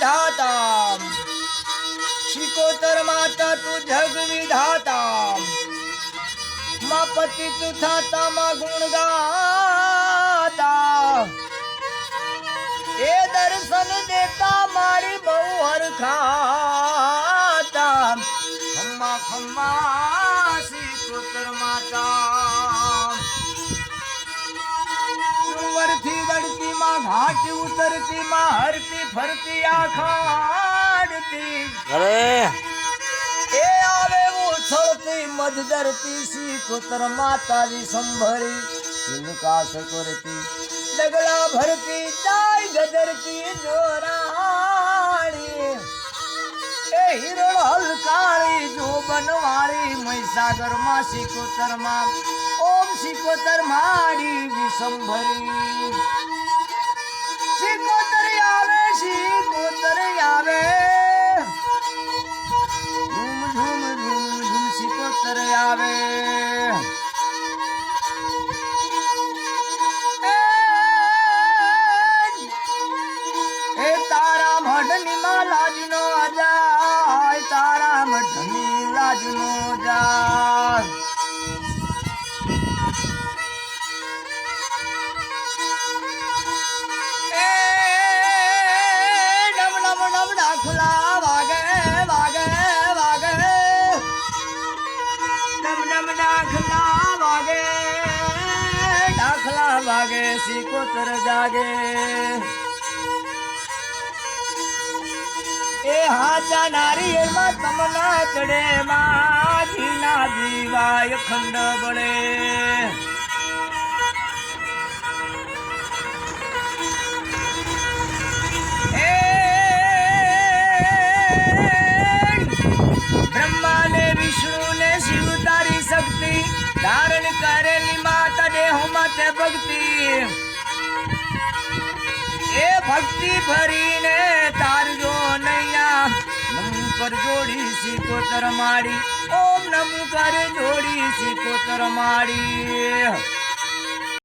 વિધાતા શિકોતર માતા તું જગ વિધાતા માં પતિ તું થાતા માં ગુણ ગાતા એ દર્શન દેતા મારી બહુ હરખાતા ખમ્મા ખમ્મા ઘાટ ઉતરતી માં હરતી ફરતી આખાડતી અરે. એ આવે ઉછળતી મધ ધરતી સી કુતર માતાજી સંભરી વિકાસ કરતી. ડગલા ભરતી દાય ગદરતી જોરાણી. એ હિરણ હલકારી જો બનવાળી મહીસાગરમાં સિકોતરમાં ઓમ સિકોતર માડી વિસંભરી. સિકોતર આવે સિકોતર આવે. ઝૂમ આવે. એ તારા મઢની માં લાજનો જાય તારા મઢની લાજનો જાય ડાખલા વાગે વાગે વાગે ડમ ડમ ડાખલા વાગે ડાખલા વાગે સિકોતર જાગે એ હાચા નારિયેળમાં તમના ચડે માં જીના દીવાય ખંડ બળે ધારણ કરેલી માતા દેહમાં તે ભક્તિ. એ ભક્તિ ભરીને તારજો નૈયા. નમુ પર જોડી સિકોતર માડી ઓમ નમુ કર જોડી સિકોતર માડી